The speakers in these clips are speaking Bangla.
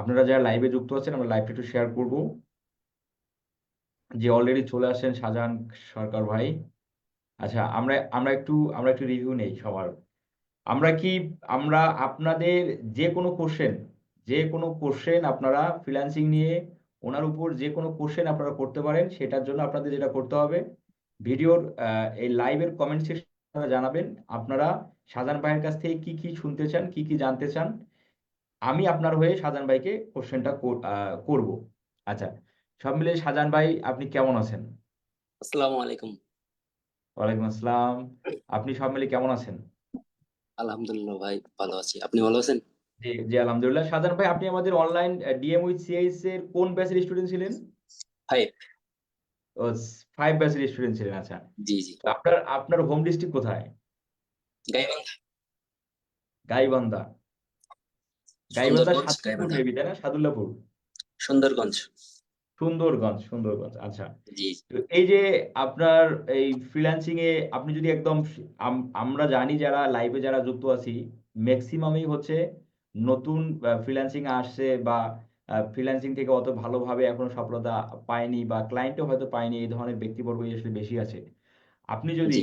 আপনারা যারা লাইভে যুক্ত আছেন, আমরা লাইভটা একটু শেয়ার করব। যে অলরেডি চলে আসেন শাহজাহান সরকার ভাই। আচ্ছা আমরা আমরা একটু আমরা একটু রিভিউ নেই সবার। আমরা কি, আমরা আপনাদের যে কোনো কোশ্চেন যে কোনো কোশ্চেন আপনারা ফ্রিল্যান্সিং নিয়ে ওনার উপর যে কোনো কোশ্চেন আপনারা করতে পারেন, সেটার জন্য আপনাদের যেটা করতে হবে, ভিডিওর এই লাইভের কমেন্ট সেকশনে জানাবেন। আপনারা শাহজাহান ভাইয়ের কাছ থেকে কি কি শুনতে চান, কি কি জানতে চান আমি আপনার হয়ে শাহজাহান ভাইকে কোশ্চেনটা করব। আচ্ছা সব মিলে শাহজাহান ভাই আপনি কেমন আছেন? আসসালামু আলাইকুম। ওয়ালাইকুম আসসালাম। আপনি সব মিলে কেমন আছেন? আলহামদুলিল্লাহ ভাই ভালো আছি। আপনি ভালো আছেন? জি জি আলহামদুলিল্লাহ। শাহজাহান ভাই আপনি আমাদের অনলাইন ডিএম উইথ সিআইএস এর কোন ব্যাচের স্টুডেন্ট ছিলেন? ফাইভ ও ফাইভ ব্যাচের স্টুডেন্ট ছিলেন আচ্ছা। জি জি। আপনার আপনার হোম ডিস্ট্রিক্ট কোথায়? গাইবান্ধা। গাইবান্ধা। গাইবান্ধা সুন্দরগঞ্জ। সাদুল্লাপুর মেবি তাই না সাদুল্লাপুর। সুন্দরগঞ্জ। সুন্দরগঞ্জ সুন্দরগঞ্জ আচ্ছা। জি। এই যে আপনার এই ফ্রিল্যান্সিং এ আপনি যদি একদম আমরা জানি যারা লাইভে যারা যুক্ত আছি ম্যাক্সিমামই হচ্ছে নতুন ফ্রিল্যান্সিং আসছে বা ফ্রিল্যান্সিং থেকে অত ভালোভাবে এখনও সফলতা পায়নি বা ক্লায়েন্টও হয়তো পায়নি এই ধরনের ব্যক্তিবর্গই আসলে বেশি আছে। আপনি যদি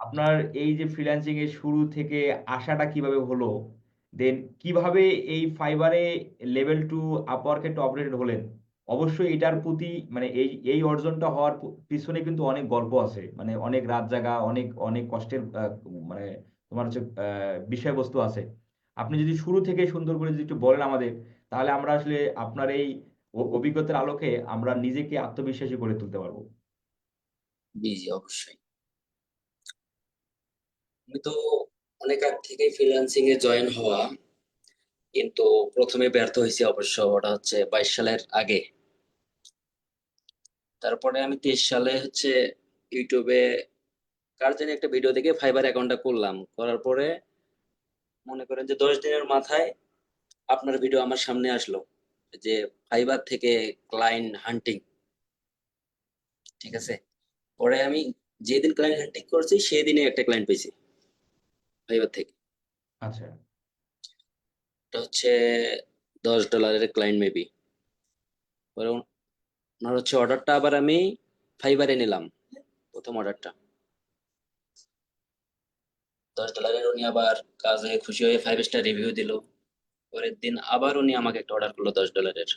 আপনার এই যে ফ্রিল্যান্সিং এর শুরু থেকে আসাটা কীভাবে হলো দেন কীভাবে এই ফাইবারে লেভেল টু আপওয়ার্কে টপ রেটেড হলেন? অবশ্যই এটার প্রতি মানে এই এই অর্জনটা হওয়ার পিছনে কিন্তু অনেক গল্প আছে। মানে অনেক রাত জাগা, অনেক অনেক কষ্টের মানে তোমার হচ্ছে বিষয়বস্তু আছে। আপনি যদি শুরু থেকে সুন্দর করে যদি একটু বলেন আমাদের, তাহলে আমরা আসলে আপনার এই অভিজ্ঞতার আলোকে আমরা নিজেকে আত্মবিশ্বাসী করে তুলতে পারব। জি জি, অবশ্যই। আমি তো অনেক আগ থেকে ফ্রিল্যান্সিং এ জয়েন হওয়া, কিন্তু প্রথমে ব্যর্থ হয়েছি অবশ্য, ওটা হচ্ছে বাইশ সালের আগে। তারপরে আমি তেইশ সালে হচ্ছে ইউটিউবে কার জানি একটা ভিডিও দেখে ফাইবার অ্যাকাউন্টটা করলাম করার পরে মনে করেন যে দশ দিনের মাথায় আপনার ভিডিও আমার সামনে আসলো, যে ফাইবার থেকে ক্লায়েন্ট হান্টিং ঠিক আছে? পরে আমি যেদিন ক্লায়েন্ট হান্টিং করছি সেই দিনে একটা ক্লায়েন্ট পেয়েছি। ফাইবার থেকে। আচ্ছা। এটা হচ্ছে দশ ডলারের ক্লায়েন্ট মেবি পরে ওন- ওনার হচ্ছে অর্ডারটা আবার আমি ফাইবারে নিলাম প্রথম অর্ডারটা দশ ডলারের উনি আবার কাজে খুশি হয়ে ফাইভ স্টার রিভিউ দিল। পরের দিন আবার উনি আমাকে একটা অর্ডার করল দশ ডলারের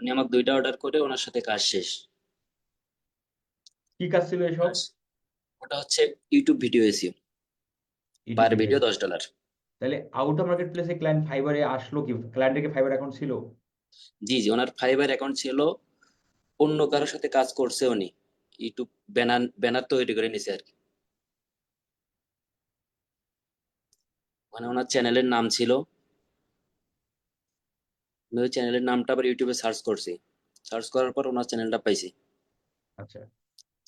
উনি আমাকে দুইটা অর্ডার করে ওনার সাথে কাজ শেষ। কি কাজ ছিল এসব? ওটা হচ্ছে YouTube video SEO per video দশ ডলার তাহলে আউট অফ মার্কেট প্লেসে ক্লায়েন্ট ফাইবারে আসলো কি? ক্লায়েন্টের কি ফাইবার অ্যাকাউন্ট ছিল? জি জি ওনার ফাইবার অ্যাকাউন্ট ছিল। অন্য কারোর সাথে কাজ করছে উনি। ইউটিউব ব্যানার ব্যানার তৈরি করে নিছে আর কি। মানে ওনার চ্যানেলের নাম ছিল। আমি ওই চ্যানেলের নামটা আবার ইউটিউবে সার্চ করছি। সার্চ করার পর ওনার চ্যানেলটা পাইছি। আচ্ছা।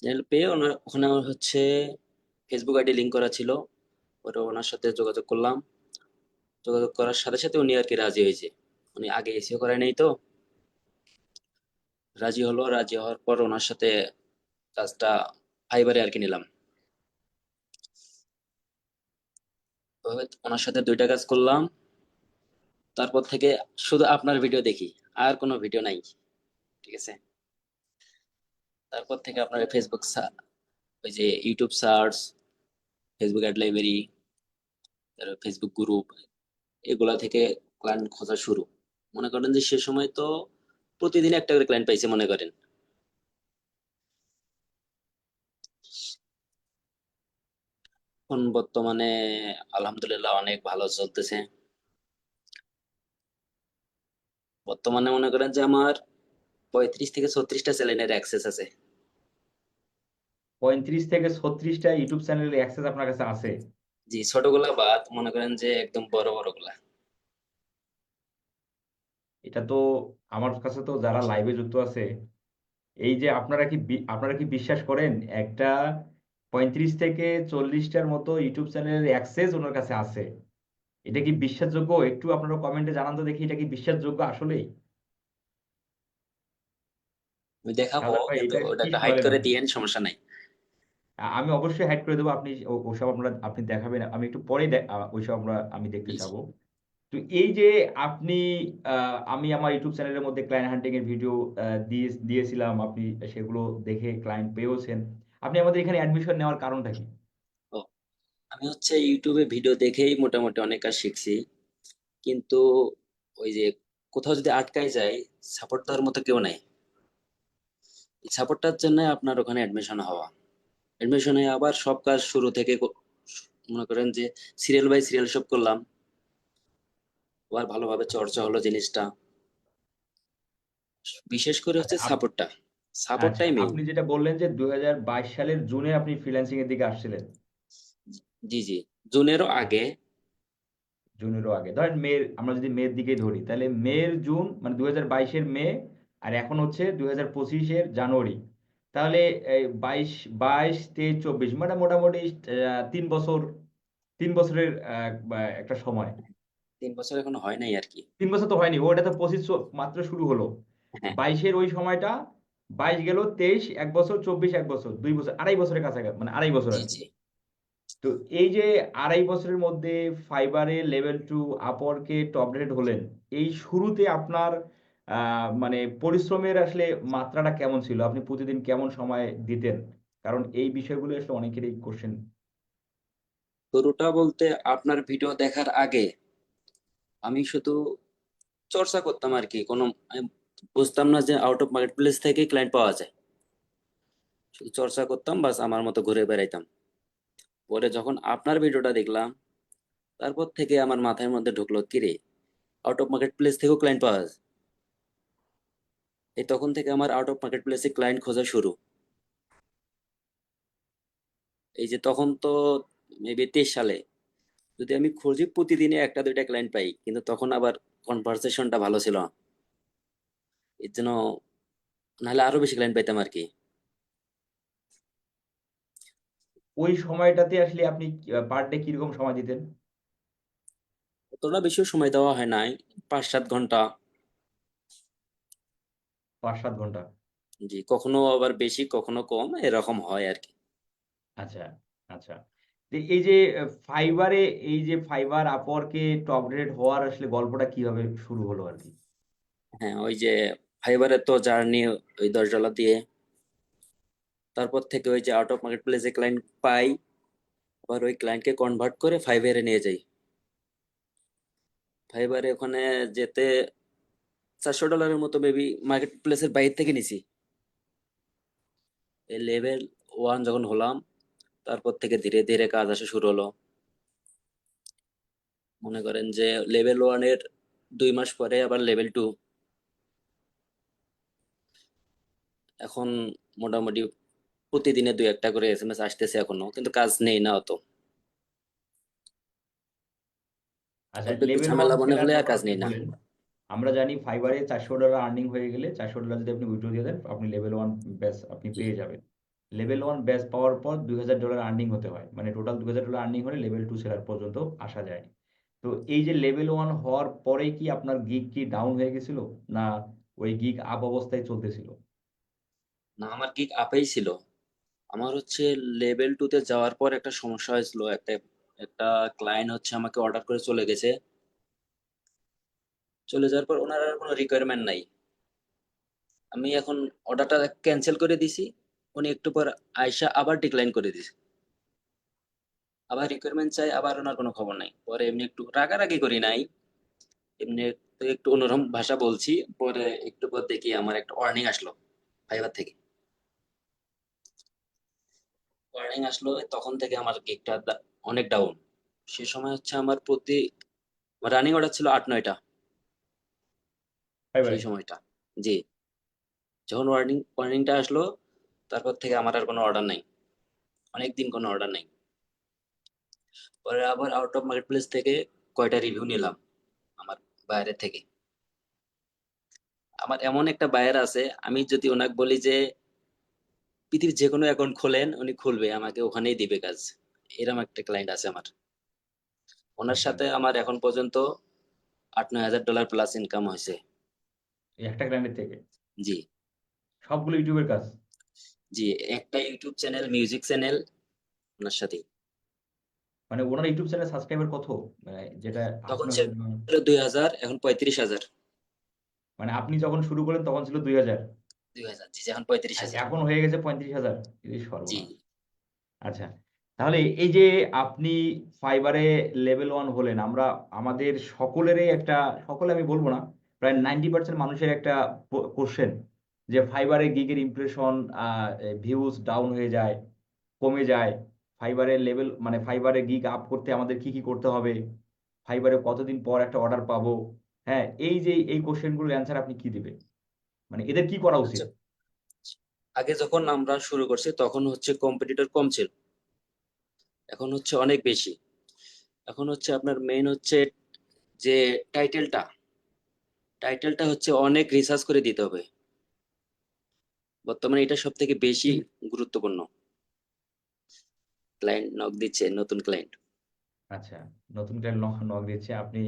চ্যানেল পেয়ে ওনার ওখানে হচ্ছে ফেসবুক আইডি লিঙ্ক করা ছিল। পরে ওনার সাথে যোগাযোগ করলাম। যোগাযোগ করার সাথে সাথে উনি আর কি রাজি হয়েছে। উনি আগে এসিও করে নেই তো। রাজি হলো, রাজি হওয়ার পর ওনার সাথে কাজটা ফাইবারে আর কি নিলাম ওনার সাথে দুইটা কাজ করলাম। তারপর থেকে শুধু আপনার ভিডিও দেখি, আর কোনো ভিডিও নাই। ঠিক আছে? তারপর থেকে আপনার ফেসবুক ওই যে YouTube search Facebook ad library Facebook group এগুলা থেকে ক্লায়েন্ট খোঁজা শুরু। মনে করেন যে সে সময় তো প্রতিদিন একটা করে ক্লায়েন্ট পাইছে মনে করেন। এখন বর্তমানে আলহামদুলিল্লাহ অনেক ভালো চলতেছে। বর্তমানে মনে করেন যে আমার পঁয়ত্রিশ থেকে ছত্রিশটা চ্যানেলের অ্যাক্সেস আছে। পঁয়ত্রিশ থেকে ছত্রিশটা ইউটিউব চ্যানেলের অ্যাক্সেস আপনার কাছে আছে। জি ছোটগুলা বাদ মনে করেন যে একদম বড় বড়গুলা এটা তো আমার কাছে তো যারা লাইভে যুক্ত আছে এই যে আপনারা কি বি- আপনারা কি বিশ্বাস করেন একটা পঁয়ত্রিশ থেকে চল্লিশটার মতো ইউটিউব চ্যানেলের অ্যাক্সেস ওনার কাছে আছে? এটা কি বিশ্বাসযোগ্য? একটু আপনারা কমেন্টে জানান তো দেখি এটা কি বিশ্বাসযোগ্য আসলেই? দেখাবো ভাই কিন্তু এটা ওটা কি হাইড বলেন? করে আপনি দিয়েন সমস্যা নাই। আমি অবশ্যই হাইড করে দেবো। আপনি ওসব আপনারা আপনি দেখাবেন। আমি একটু পরে ওইসব আমরা আমি দেখতে চাবো। তো এই যে আপনি আমি আমার ইউটিউব চ্যানেলের মধ্যে ক্লায়েন্ট হান্টিং এর ভিডিও দিয়ে দিয়েছিলাম। আপনি সেগুলো দেখে ক্লায়েন্ট পেয়েওছেন। আপনি আমাদের এখানে অ্যাডমিশন নেওয়ার কারণটা কি? আমি হচ্ছে ইউটিউবে ভিডিও দেখেই মোটামুটি অনেক কাজ শিখছি। কিন্তু ওই যে কোথাও যদি আটকাই যায় সাপোর্ট দেওয়ার মতো কেউ নাই। সাপোর্টটার জন্য আপনার ওখানে অ্যাডমিশন হওয়া। অ্যাডমিশনে আবার সব কাজ শুরু থেকে মনে করেন যে সিরিয়াল বাই সিরিয়াল সব করলাম। আবার ভালোভাবে চর্চা হলো জিনিসটা। বিশেষ করে হচ্ছে সাপোর্টটা সাপোর্টটাই মেইন আপনি যেটা বললেন যে দুই হাজার বাইশ সালের জুনে আপনি ফ্রিল্যান্সিং এর দিকে আসছিলেন। জি জি। জুনেরও আগে। জুনেরও আগে। ধরেন মে আমরা যদি মের দিকে ধরি তাহলে মের জুন মানে দুই হাজার বাইশের মে আর এখন হচ্ছে দুই হাজার পঁচিশের জানুয়ারি। তাহলে এই বাইশ বাইশ তেইশ চব্বিশ মানে মোটামুটি তিন বছর তিন বছরের একটা সময়। তিন বছর এখনও হয় নাই আর কি। তিন বছর তো হয়নি ওটা তো পঁচিশ মাত্র শুরু হলো। হ্যাঁ। বাইশের ওই সময়টা বাইশ গেল তেইশ এক বছর চব্বিশ এক বছর দুই বছর আড়াই বছরের কাছাকাছি মানে আড়াই বছর তো এই যে আড়াই বছরের মধ্যে ফাইবারে লেভেল টু আপওয়ার্কে টপ রেট হলেন এই শুরুতে আপনার মানে পরিশ্রমের আসলে মাত্রাটা কেমন ছিল? আপনি প্রতিদিন কেমন সময় দিতেন? কারণ এই বিষয়গুলো আসলে অনেকেরই কোশ্চেন শুরুটা বলতে আপনার ভিডিও দেখার আগে আমি শুধু চর্চা করতাম আর কি। কোনো বুঝতাম না যে আউট অফ মার্কেট প্লেস থেকে ক্লায়েন্ট পাওয়া যায়। শুধু চর্চা করতাম, বাস আমার মতো ঘুরে বেড়াইতাম। পরে যখন আপনার ভিডিওটা দেখলাম, তারপর থেকে আমার মাথার মধ্যে ঢুকলো, কিরে আউট অফ মার্কেট প্লেস থেকেও ক্লায়েন্ট পাওয়া যায়। এই তখন থেকে আমার আউট অফ মার্কেট প্লেসে ক্লায়েন্ট খোঁজা শুরু। এই যে তখন তো মেবি তেইশ সালে। যদি আমি খুঁজি প্রতিদিনে একটা দুইটা ক্লায়েন্ট পাই কিন্তু তখন আবার কনভারসেশনটা ভালো ছিল এর জন্য নাহলে আরও বেশি ক্লায়েন্ট পাইতাম আর কি। ওই সময়টাতে আসলে আপনি পার ডে কীরকম সময় দিতেন? অতটা বেশি সময় দেওয়া হয় নাই পাঁচ সাত ঘণ্টা। পাঁচ সাত ঘণ্টা। জি কখনো আবার বেশি কখনো কম এরকম হয় আর কি আচ্ছা। আচ্ছা এই যে ফাইবারে এই যে ফাইবার আপওয়ার্কে টপ রেট হওয়ার আসলে গল্পটা কীভাবে শুরু হলো আর কি হ্যাঁ ওই যে ফাইবারের তো জার্নি ওই দশ ডলার দিয়ে। তারপর থেকে ওই যে আউট অফ মার্কেট প্লেসে ক্লায়েন্ট পাই। আবার ওই ক্লায়েন্টকে কনভার্ট করে ফাইবারে নিয়ে যাই। ফাইবারে ওখানে যেতে চারশো ডলারের মতো বেবি মার্কেট প্লেসের বাইরে থেকে নিছি। এই লেভেল ওয়ান যখন হলাম তারপর থেকে ধীরে ধীরে কাজ আসা শুরু হলো। মনে করেন যে লেভেল ওয়ানের দুই মাস পরে আবার লেভেল টু এখন মোটামুটি প্রতিদিনে দুই একটা করে এস এম এস আসতেছে এখনও কিন্তু কাজ নেই না অত। আচ্ছা ঝামেলা মনে হলে আর কাজ নেই না। আমরা জানি ফাইবারে চারশো ডলার আর্নিং হয়ে গেলে চারশো ডলার যদি আপনি উইথড্র দিয়ে দেন, আপনি লেভেল ওয়ান ব্যাস আপনি পেয়ে যাবেন। লেভেল ওয়ান ব্যাচ পাওয়ার পর দুই হাজার ডলার আর্নিং হতে হয়। মানে টোটাল দুই হাজার ডলার আর্নিং হলে লেভেল টু সেলার পর্যন্ত আসা যায় তো এই যে লেভেল ওয়ান হওয়ার পরেই কি আপনার গিগ কি ডাউন হয়ে গেছিল? না ওই গিগ আপ অবস্থায় চলতেছিল? না, আমার গিগ আপেই ছিল। আমার হচ্ছে লেভেল টু তে যাওয়ার পর একটা সমস্যা হয়েছিল। একটা একটা ক্লায়েন্ট হচ্ছে আমাকে অর্ডার করে চলে গেছে। চলে যাওয়ার পর ওনার আর কোনো রিকোয়ারমেন্ট নাই। আমি এখন অর্ডারটা ক্যান্সেল করে দিছি, উনি একটু পর আয়সা আবার ডিক্লাইন করে দিছে। আবার রিকোয়ারমেন্ট চাই, আবার ওনার কোনো খবর নাই। পরে এমনি একটু রাগারাগি করি নাই, এমনি একটু অন্যরকম ভাষা বলছি, পরে একটু পর দেখি আমার একটা ওয়ার্নিং আসলো ফাইবার থেকে। ওয়ার্নিং আসলো, তখন থেকে আমার গিগটা অনেক ডাউন সে সময় হচ্ছে আমার প্রতি রানিং অর্ডার ছিল আট, নয়টা। সেই সময়টা। জি। যখন ওয়ার্নিং ওয়ার্নিংটা আসলো তারপর থেকে আমার আর কোনো অর্ডার নাই। অনেক দিন কোনো অর্ডার নাই। পরে আবার আউট অফ মার্কেট প্লেস থেকে কয়টা রিভিউ নিলাম আমার বাইরের থেকে। আমার এমন একটা বায়ার আছে আমি যদি ওনাকে বলি যে পৃথিবীর যে কোনো অ্যাকাউন্ট খোলেন উনি খুলবে আমাকে ওখানেই দিবে কাজ। এরকম একটা ক্লায়েন্ট আছে আমার। ওনার আচ্ছা। সাথে আমার এখন পর্যন্ত আট নয় হাজার ডলার প্লাস ইনকাম হয়েছে। একটা ক্লায়েন্টের থেকে। জি। সবগুলো ইউটিউবের কাজ। জি একটা ইউটিউব চ্যানেল মিউজিক চ্যানেল ওনার সাথে মানে ওনার ইউটিউব চ্যানেল সাবস্ক্রাইবার কত? মানে যেটা তখন ছিল দুই হাজার এখন পঁয়ত্রিশ হাজার। মানে আপনি যখন শুরু করেন তখন ছিল দুই হাজার। দুই হাজার জি জি, এখন পঁয়ত্রিশ হাজার। এখন হয়ে গেছে পঁয়ত্রিশ হাজার। জি। আচ্ছা তাহলে এই যে আপনি ফাইবারে লেভেল ওয়ান হলেন আমরা আমাদের সকলেরই একটা সকলে আমি বলব না প্রায় নাইনটি পার্সেন্ট মানুষের একটা কোশ্চেন যে ফাইবারে গিগের ইমপ্রেশন ভিউজ ডাউন হয়ে যায়, কমে যায়। ফাইবারের লেভেল মানে ফাইবারে গিগ আপ করতে আমাদের কি কি করতে হবে? ফাইবারে কতদিন পর একটা অর্ডার পাবো? হ্যাঁ এই যে, এই কোশ্চেনগুলোর অ্যান্সার আপনি কি দিবেন? মানে এদের কি করা উচিত? আচ্ছা। আগে যখন আমরা শুরু করছি, তখন হচ্ছে কম্পিটিটর কম ছিল। এখন হচ্ছে অনেক বেশি। এখন হচ্ছে আপনার মেইন হচ্ছে যে টাইটেলটা টাইটেলটা হচ্ছে অনেক রিসার্চ করে দিতে হবে। বর্তমানে এটা সব থেকে বেশি গুরুত্বপূর্ণ। ক্লায়েন্ট নক দিচ্ছে নতুন ক্লায়েন্ট আচ্ছা নতুন ক্লায়েন্ট নক দিচ্ছে। আপনি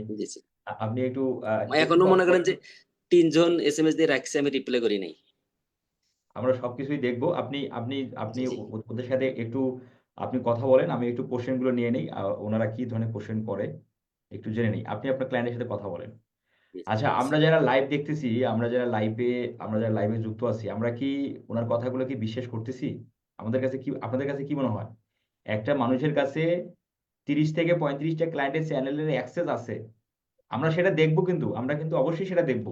আপনি একটু আমি এখনও মনে করেন যে তিনজন এস এম এস দিয়ে রাখছি আমি রিপ্লাই করি নাই। আমরা সবকিছুই দেখব। আপনি আপনি আপনি ওদের সাথে একটু আপনি কথা বলেন আমি একটু কোশ্চেনগুলো নিয়ে নিই। ওনারা কি ধরনের কোশ্চেন করে একটু জেনে নিই। আপনি আপনার ক্লায়েন্টের সাথে কথা বলেন। আচ্ছা আমরা যারা লাইভ দেখতেছি আমরা যারা লাইভে আমরা যারা লাইভে যুক্ত আছি আমরা কি ওনার কথাগুলো কি বিশ্বাস করতেছি? আমাদের কাছে কি আপনাদের কাছে কি মনে হয়? একটা মানুষের কাছে তিরিশ থেকে পঁয়ত্রিশটা ক্লায়েন্টের চ্যানেলের অ্যাক্সেস আছে। আমরা সেটা দেখব কিন্তু আমরা কিন্তু অবশ্যই সেটা দেখব।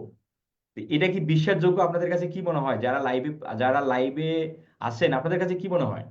এটা কি বিশ্বাসযোগ্য আপনাদের কাছে কি মনে হয়? যারা লাইভে যারা লাইভে আছেন আপনাদের কাছে কি মনে হয়?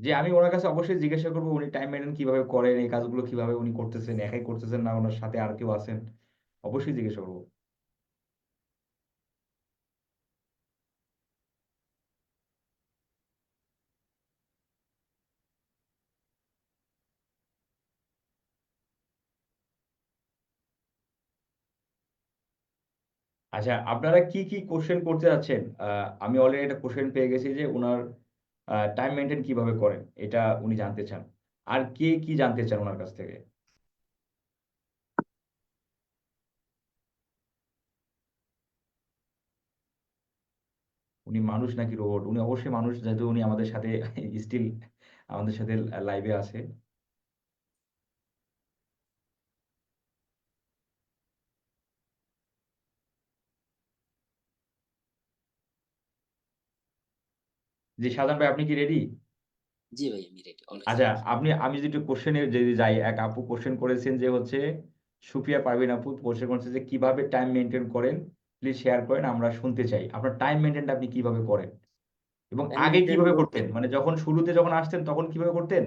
যে আমি ওনার কাছে অবশ্যই জিজ্ঞাসা করব উনি টাইম মেনটেন কীভাবে করেন, এই কাজগুলো কীভাবে উনি করতেছেন, একাই করতেছেন না ওনার সাথে আর কেউ আছেন? অবশ্যই জিজ্ঞাসা করব। আচ্ছা আপনারা কি কি কোশ্চেন করতে যাচ্ছেন? আমি অলরেডি একটা কোশ্চেন পেয়ে গেছি যে ওনার টাইম মেনটেন কীভাবে করেন? এটা উনি জানতে চান। আর কে কি জানতে চান ওনার কাছ থেকে? উনি মানুষ নাকি রোবট উনি অবশ্যই মানুষ, যেহেতু উনি আমাদের সাথে স্টিল আমাদের সাথে লাইভে আছে। জি শাহজাহান ভাই আপনি কি রেডি জি ভাই আমি রেডি আচ্ছা আপনি আমি যদি কোশ্চেনে যদি যাই এক আপু কোশ্চেন করেছেন যে হচ্ছে সুফিয়া পারভিন আপু কোশ্চেন করেছে যে কীভাবে টাইম মেনটেন করেন? প্লিজ শেয়ার করেন আমরা শুনতে চাই। আপনার টাইম মেনটেনটা আপনি কীভাবে করেন? এবং আগে কীভাবে করতেন? মানে যখন শুরুতে যখন আসতেন তখন কীভাবে করতেন?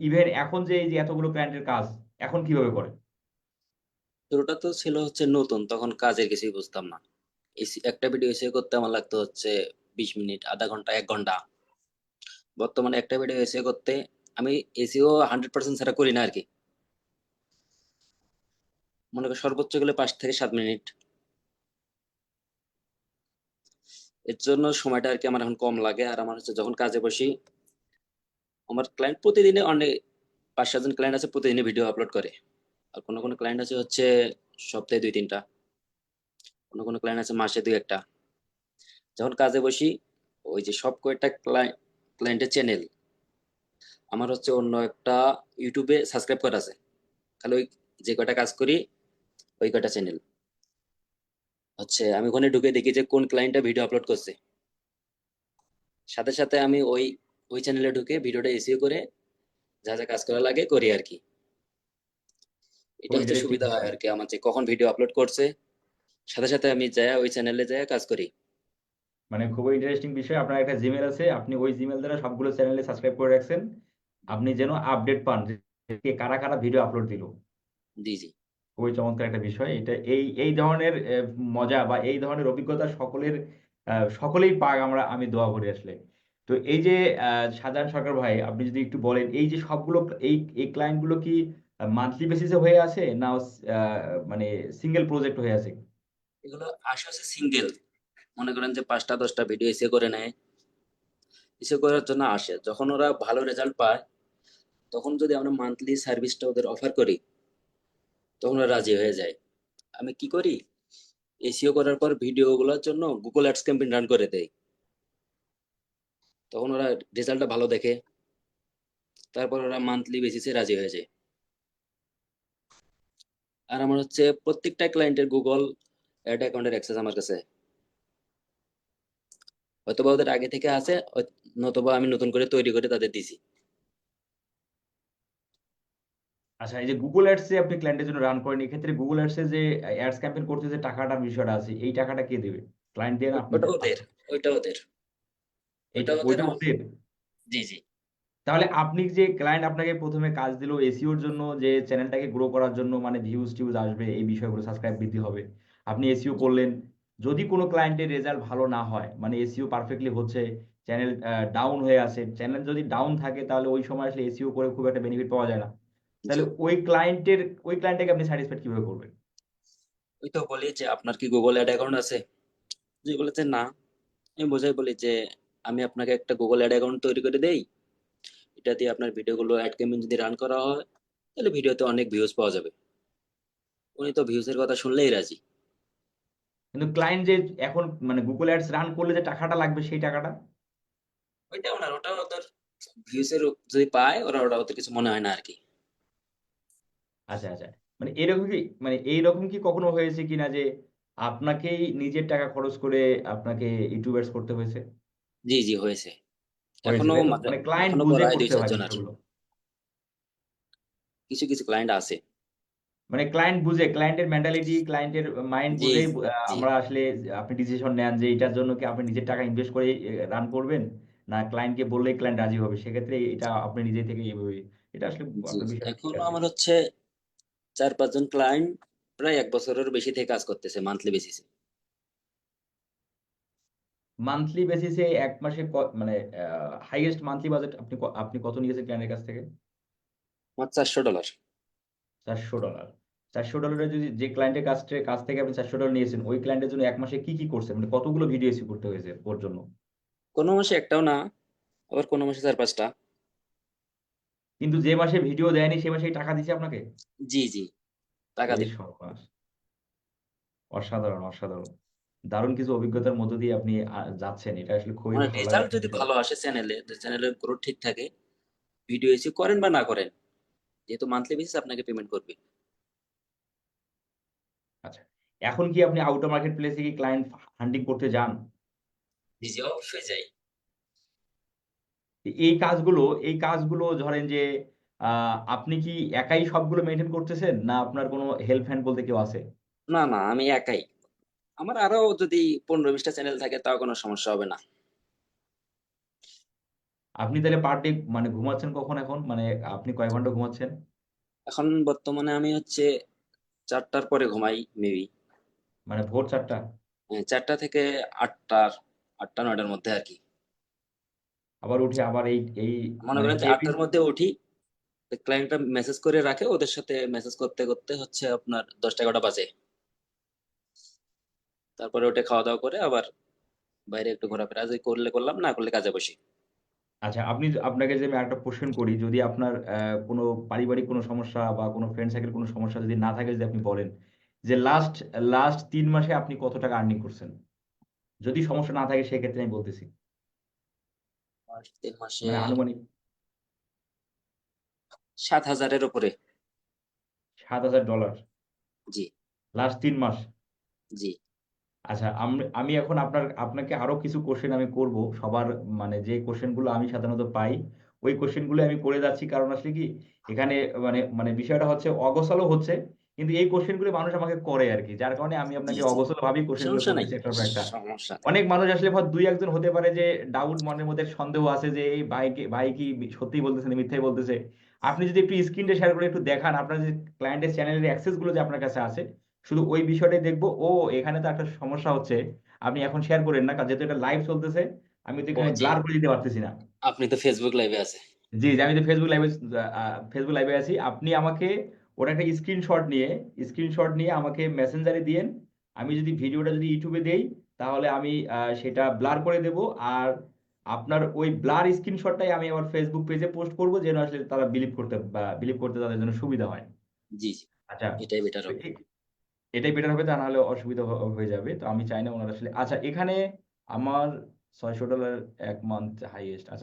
ইভেন এখন যে এই যে এতগুলো ক্লায়েন্টের কাজ এখন কীভাবে করেন? শুরুটা তো ছিল হচ্ছে নতুন তখন কাজের কিছুই বুঝতাম না। একটা ভিডিও এসে করতে আমার লাগতো হচ্ছে বিশ মিনিট, আধা ঘণ্টা, এক ঘণ্টা। বর্তমানে একটা ভিডিও এসে করতে আমি এসিও হান্ড্রেড পার্সেন্ট ছাড়া করি না আর কি। মনে করি সর্বোচ্চ গেলে পাঁচ থেকে সাত মিনিট। এর জন্য সময়টা আর কি আমার এখন কম লাগে আর আমার হচ্ছে যখন কাজে বসি, আমার ক্লায়েন্ট প্রতিদিনে অনেক, পাঁচ সাতজন ক্লায়েন্ট আছে প্রতিদিনে ভিডিও আপলোড করে। আর কোনো কোনো ক্লায়েন্ট আছে হচ্ছে সপ্তাহে দুই তিনটা। কোনো কোনো ক্লায়েন্ট আছে মাসে দুই একটা। যখন কাজে বসি ওই যে সব কয়েকটা ক্লায়েন্টের চ্যানেল আমার হচ্ছে অন্য একটা ইউটিউবে সাবস্ক্রাইব করা আছে। খালি ওই যে কয়টা কাজ করি ওই কয়টা চ্যানেল হচ্ছে আমি ওখানে ঢুকে দেখি যে কোন ক্লায়েন্টটা ভিডিও আপলোড করছে। সাথে সাথে আমি ওই ওই চ্যানেলে ঢুকে ভিডিওটা এসিও করে যা যা কাজ করা লাগে করি আর কি। এটা হচ্ছে সুবিধা হয় আর কি আমার যে কখন ভিডিও আপলোড করছে। সাথে সাথে আমি যাই ওই চ্যানেলে যাই কাজ করি। মানে খুবই ইন্টারেস্টিং বিষয়। আপনার একটা জিমেল আছে আপনি ওই জিমেল দ্বারা সবগুলো চ্যানেলে সাবস্ক্রাইব করে রাখছেন। আপনি যেন আপডেট পান যে কারা কারা ভিডিও আপলোড দিল। জি জি। খুবই চমৎকার একটা বিষয়। এটা এই এই ধরনের মজা বা এই ধরনের অভিজ্ঞতা সকলের সকলেই পাক আমরা আমি দোয়া করি আসলে। তো এই যে শাহজাহান সরকার ভাই আপনি যদি একটু বলেন এই যে সবগুলো এই এই ক্লায়েন্টগুলো কি মান্থলি বেসিসে হয়ে আছে? না মানে সিঙ্গেল প্রজেক্ট হয়ে আছে? এগুলো আসে হচ্ছে সিঙ্গেল মনে করেন যে পাঁচটা, দশটা ভিডিও এসে করে নেয়। এসে করার জন্য আসে। যখন ওরা ভালো রেজাল্ট পায়, তখন যদি আমরা মান্থলি সার্ভিসটা ওদের অফার করি, তখন ওরা রাজি হয়ে যায়। আমি কি করি? এসিও করার পর ভিডিওগুলোর জন্য গুগল অ্যাডস ক্যাম্পেইন রান করে দেই। তখন ওরা রেজাল্টটা ভালো দেখে। তারপর ওরা মান্থলি বেসিসে রাজি হয়ে যায়। আর আমার হচ্ছে প্রত্যেকটা ক্লায়েন্টের গুগল অ্যাড অ্যাকাউন্টের অ্যাক্সেস আমার কাছে। হয়তোবা ওদের আগে থেকে আছে নতুবা আমি নতুন করে তৈরি করে তাদের দিছি। আচ্ছা এই যে গুগল অ্যাডসে আপনি ক্লায়েন্টের জন্য রান করেন এক্ষেত্রে গুগল অ্যাডসে যে অ্যাডস ক্যাম্পেইন করতে যে টাকাটার বিষয়টা আছে এই টাকাটা কে দেবে? ক্লায়েন্ট দেন আপনি। ওটা ওদের ওইটা ওদের। এটা ওইটা ওদের? জি জি। তাহলে আপনি যে ক্লায়েন্ট আপনাকে প্রথমে কাজ দিল এসইওর জন্য যে চ্যানেলটাকে গ্রো করার জন্য মানে ভিউজ টিউজ আসবে এই বিষয়গুলো সাবস্ক্রাইব বৃদ্ধি হবে। আপনি এসইও করলেন যদি কোনো ক্লায়েন্টের রেজাল্ট ভালো না হয় মানে এসিও পারফেক্টলি হচ্ছে চ্যানেল ডাউন হয়ে আসে চ্যানেল যদি ডাউন থাকে তাহলে ওই সময় আসলে এসিও করে খুব একটা বেনিফিট পাওয়া যায় না। তাহলে ওই ক্লায়েন্টের ওই ক্লায়েন্টটাকে আপনি স্যাটিসফাইড কীভাবে করবেন? ওই তো বলি যে আপনার কি গুগল অ্যাড অ্যাকাউন্ট আছে? যে বলেছে না আমি বোঝাই বলি যে আমি আপনাকে একটা গুগল অ্যাড অ্যাকাউন্ট তৈরি করে দেই। এটা দিয়ে আপনার ভিডিওগুলো অ্যাড ক্যাম্পেইন যদি রান করা হয় তাহলে ভিডিওতে অনেক ভিউজ পাওয়া যাবে। উনি তো ভিউজের কথা শুনলেই রাজি। কিন্তু ক্লায়েন্ট যে এখন মানে গুগল অ্যাডস রান করলে যে টাকাটা লাগবে সেই টাকাটা? ওইটা ওনার ওটা ওদের ভিউজের যদি পায় ওরা ওটা ওদের কিছু মনে হয় না আর কি আচ্ছা আচ্ছা। মানে এরকম কি মানে এইরকম কি কখনো হয়েছে কিনা যে আপনাকেই নিজের টাকা খরচ করে আপনাকে ইউটিউবার্স করতে হয়েছে? জি জি হয়েছে। এখনও মানে ক্লায়েন্ট বুঝে করতে হয় কিছু কিছু ক্লায়েন্ট আছে। মানে ক্লায়েন্ট বুঝে ক্লায়েন্টের মেন্টালিটি ক্লায়েন্টের মাইন্ড জি, বুঝেই আমরা আসলে আপনি ডিসিশন নেন যে এটার জন্য কি আপনি নিজের টাকা ইনভেস্ট করে রান করবেন? না ক্লায়েন্টকে বললেই ক্লায়েন্ট রাজি হবে? সেক্ষেত্রে এটা আপনি নিজে থেকে এইভাবে এটা আসলে এখনও আমার হচ্ছে চার পাঁচজন ক্লায়েন্ট প্রায় এক বছরের বেশি থেকে কাজ করতেছে মান্থলি বেসিসে মান্থলি বেসিসে এক মাসে মানে হাইয়েস্ট মান্থলি বাজেট আপনি আপনি কত নিয়েছেন ক্লায়েন্টের কাছ থেকে? আমার চারশো ডলার চারশো ডলার চারশো ডলারের যদি যে ক্লায়েন্টের কাছ থেকে কাছ থেকে আপনি চারশো ডলার নিয়েছেন ওই ক্লায়েন্টের জন্য এক মাসে কি কি করছেন মানে কতগুলো ভিডিও এসি করতে হয়েছে ওর জন্য? কোনো মাসে একটাও না আবার কোনো মাসে চার পাঁচটা। কিন্তু যে মাসে ভিডিও দেয়নি সে মাসে টাকা দিচ্ছে আপনাকে? জি জি টাকা দিই সর্বনাশ। অসাধারণ অসাধারণ। দারুণ কিছু অভিজ্ঞতার মধ্য দিয়ে আপনি যাচ্ছেন। এটা আসলে খুবই মানে রেজাল্ট যদি ভালো আসে চ্যানেলে চ্যানেলের গ্রোথ ঠিক থাকে। ভিডিও এসে করেন বা না করেন যেহেতু মান্থলি বেসিস আপনাকে পেমেন্ট করবে। এখন কি আপনি আউটার মার্কেট প্লেসে কি ক্লায়েন্ট হান্টিং করতে যান? জি অবশ্যই যাই। এই কাজগুলো এই কাজগুলো ধরেন যে আপনি কি একাই সবগুলো মেনটেন করতেছেন? না আপনার কোনো হেল্প হ্যান্ড বলতে কেউ আছে? না না আমি একাই। আমার আরও যদি পনেরো বিশটা চ্যানেল থাকে তাও কোনো সমস্যা হবে না। আপনি তাহলে পার ডে মানে ঘুমাচ্ছেন কখন এখন? মানে আপনি কয় ঘণ্টা ঘুমাচ্ছেন? এখন বর্তমানে আমি হচ্ছে চারটার পরে ঘুমাই মেবি মানে ভোর চারটা? চারটা থেকে আটটার আটটা নয়টার মধ্যে আর কি। আবার উঠে আবার এই এই মনে মানে করেন যে আটটার মধ্যে উঠি ক্লায়েন্টটা মেসেজ করে রাখে ওদের সাথে মেসেজ করতে করতে হচ্ছে আপনার দশটা এগারোটা বাজে। তারপরে ওটা খাওয়া দাওয়া করে আবার বাইরে একটু ঘোরাফেরা যদি করলে করলাম না করলে কাজে বসি। আচ্ছা আপনি আপনাকে যে আমি একটা কোশ্চেন করি যদি আপনার কোনো পারিবারিক কোনো সমস্যা বা কোনো ফ্রেন্ড সার্কেল কোনো সমস্যা যদি না থাকে যদি আপনি বলেন যে লাস্ট লাস্ট তিন মাসে আপনি কত টাকা আর্নিং করছেন? যদি সমস্যা না থাকে সেক্ষেত্রে আমি বলতেছি। তিন মাসে মানে আনুমানিক। সাত হাজারের উপরে। সাত হাজার ডলার জি। লাস্ট তিন মাস। জি। আচ্ছা আমি আমি এখন আপনার আপনাকে আরও কিছু কোশ্চেন আমি করব। সবার মানে যে কোশ্চেনগুলো আমি সাধারণত পাই ওই কোশ্চেনগুলো আমি করে যাচ্ছি। কারণ আসলে কি এখানে মানে মানে বিষয়টা হচ্ছে অগোছালো হচ্ছে। কিন্তু এই কোশ্চেনগুলো মানুষ আমাকে করে আর কি যার কারণে আমি আপনাকে একটা। সমস্যা নাই। অনেক মানুষ আসলে ভাব দুই একজন হতে পারে যে ডাউট মনের মধ্যে সন্দেহ আছে যে এই ভাইকে ভাই কি সত্যি বলতেছে না মিথ্যাই বলতেছে? আপনি যদি একটু স্ক্রিনটা শেয়ার করে একটু দেখান আপনার যে ক্লায়েন্টের চ্যানেলের অ্যাক্সেসগুলো যে আপনার কাছে আছে শুধু ওই বিষয়টাই দেখব ও এখানে তো একটা সমস্যা হচ্ছে আপনি এখন শেয়ার করেন না যেহেতু এটা লাইভ চলতেছে আমি তো এখানে ব্লার করে দিতে পারতেছি না। আপনি তো ফেসবুক লাইভে আছে জি জি, আমি তো ফেসবুক লাইভে ফেসবুক লাইভে আছি। আপনি আমাকে ওটা একটা স্ক্রিনশট নিয়ে স্ক্রিনশট নিয়ে আমাকে মেসেঞ্জারে দিয়েন। আমি যদি ভিডিওটা যদি ইউটিউবে দেই তাহলে আমি সেটা ব্লার করে দেব। আর আপনার ওই ব্লার স্ক্রিনশটটাই আমি আমার ফেসবুক পেজে পোস্ট করব যেন আসলে তারা বিলিভ করতে বা বিলিভ করতে তাদের জন্য সুবিধা হয়। জি জি। আচ্ছা এটাই বেটার হবে। এটাই বেটার হবে তা নাহলে অসুবিধা হয়ে যাবে। তো আমি চাই না ওনারা আসলে আচ্ছা এখানে আমার ছয়শো ডলার এক মান্থ হাইয়েস্ট আচ্ছা।